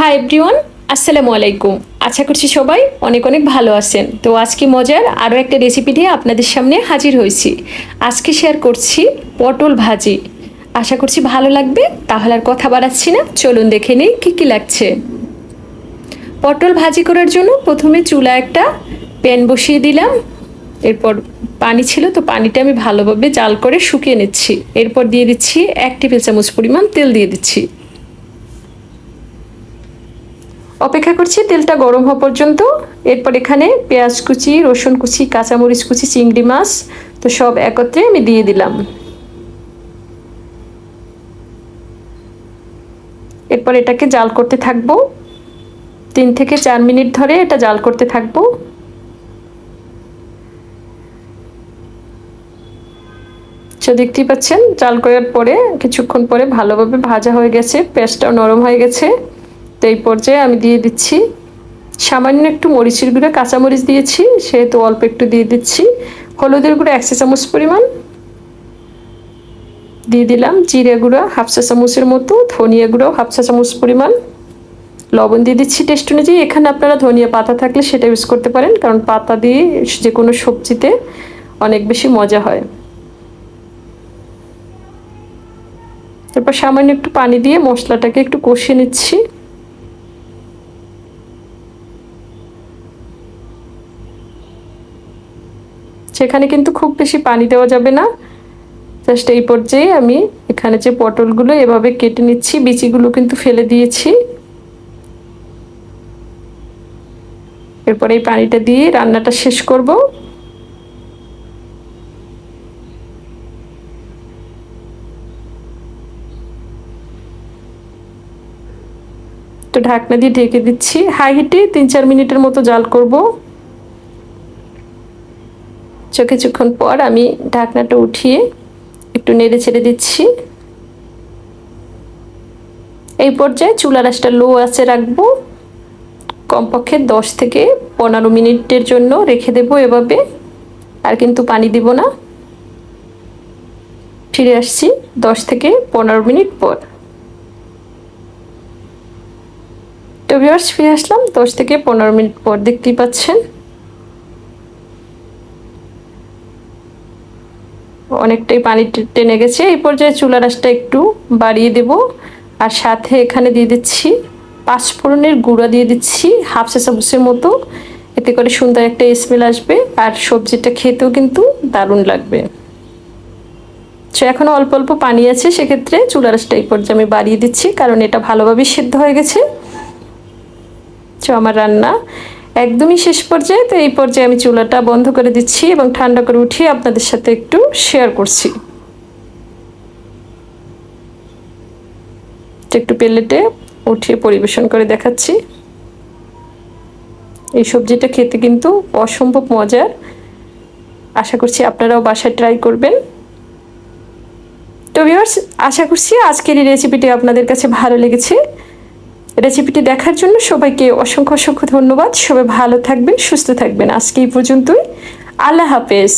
Hi everyone আসসালামু আলাইকুম। আশা করছি সবাই অনেক অনেক ভালো আছেন। তো আজকে মজার আরও একটা রেসিপি নিয়ে আপনাদের সামনে হাজির হয়েছি। আজকে শেয়ার করছি পটল ভাজি। আশা করছি ভালো লাগবে, তাহলে আর কথা বাড়াচ্ছি না। চলুন দেখে নিই কী কী লাগছে। পটল ভাজি করার জন্য প্রথমে চুলা একটা প্যান বসিয়ে দিলাম। এরপর পানি ছিল, তো পানিটা আমি ভালোভাবে জাল করে শুকিয়ে নিচ্ছি। এরপর দিয়ে দিচ্ছি এক টেবিল চামচ পরিমাণ তেল দিয়ে দিচ্ছি। অপেক্ষা করছি, তেলটা গরম হওয়া পর্যন্ত। এরপর এখানে পেঁয়াজ কুচি, রসুন কুচি, কাঁচামরিচ কুচি, চিংড়ি মাছ, তো সব একত্রে আমি দিয়ে দিলাম। এরপর এটাকে জাল করতে থাকব। তিন থেকে চার মিনিট ধরে এটা জাল করতে থাকব। সে দেখতেই পাচ্ছেন, জাল করার পরে, কিছুক্ষণ পরে ভালোভাবে ভাজা হয়ে গেছে, পেঁয়াজটাও নরম হয়ে গেছে। তো এই পর্যায়ে আমি দিয়ে দিচ্ছি সামান্য একটু মরিচের গুঁড়ো, কাঁচামরিচ দিয়েছি, সেহেতু অল্প একটু দিয়ে দিচ্ছি। হলুদের গুঁড়ো একশো চামচ পরিমাণ। দিয়ে দিলাম জিরে গুঁড়ো হাফ চা চামচের মতো, ধনিয়া গুঁড়ো হাফ চা চামচ পরিমাণ। লবণ দিয়ে দিচ্ছি টেস্ট অনুযায়ী। এখানে আপনারা ধনিয়া পাতা থাকলে সেটা ইউজ করতে পারেন, কারণ পাতা দিয়ে যে কোনো সবজিতে অনেক বেশি মজা হয়। তারপর সামান্য একটু পানি দিয়ে মশলাটাকে একটু কষিয়ে নিচ্ছি। সেখানে কিন্তু খুব বেশি পানি দেওয়া যাবে না। জাস্ট এই পর্যায়ে আমি এখানে যে পটলগুলো এভাবে কেটে নিচ্ছি, বিচিগুলো কিন্তু ফেলে দিয়েছি। এরপর এই পানিটা দিয়ে রান্নাটা শেষ করব। তো ঢাকনা দিয়ে ঢেকে দিচ্ছি। হাই হিটে তিন চার মিনিটের মতো জাল করব। চোখে কিছুক্ষণ পর আমি ঢাকনাটা উঠিয়ে একটু নেড়ে ছেড়ে দিচ্ছি। এই পর্যায়ে চুলা রাসটা লো আছে রাখব। কমপক্ষে দশ থেকে পনেরো মিনিটের জন্য রেখে দেবো এভাবে। আর কিন্তু পানি দিব না। ফিরে আসছি দশ থেকে পনেরো মিনিট পর। তো ফিরে আসলাম দশ থেকে পনেরো মিনিট পর। দেখতেই পাচ্ছেন অনেকটাই পানি টেনে গেছে। এই পর্যায়ে চুলা রাসটা একটু বাড়িয়ে দেব। আর সাথে এখানে দিয়ে দিচ্ছি পাঁচফোড়নের গুঁড়া দিয়ে দিচ্ছি হাফ চা চামচের মতো। এতে করে সুন্দর একটা স্মেল আসবে আর সবজিটা খেতেও কিন্তু দারুণ লাগবে। সে এখনও অল্প অল্প পানি আছে, সেক্ষেত্রে চুলা রাসটা এই পর্যায়ে আমি বাড়িয়ে দিচ্ছি, কারণ এটা ভালোভাবে সেদ্ধ হয়ে গেছে। আমার রান্না একদমই শেষ পর্যায়ে, তো এই পর্যায়ে আমি চুলাটা বন্ধ করে দিচ্ছি এবং ঠান্ডা করে উঠিয়ে আপনাদের সাথে একটু শেয়ার করছি। একটু প্লেটে উঠিয়ে পরিবেশন করে দেখাচ্ছি। এই সবজিটা খেতে কিন্তু অসম্ভব মজার। আশা করছি আপনারাও বাসায় ট্রাই করবেন। তো ভিউয়ার্স আশা করছি আজকের এই রেসিপিটি আপনাদের কাছে ভালো লেগেছে। রেসিপিটি দেখার জন্য সবাইকে অসংখ্য অসংখ্য ধন্যবাদ। সবাই ভালো থাকবেন, সুস্থ থাকবেন। আজকে এই পর্যন্তই। আল্লাহ হাফেজ।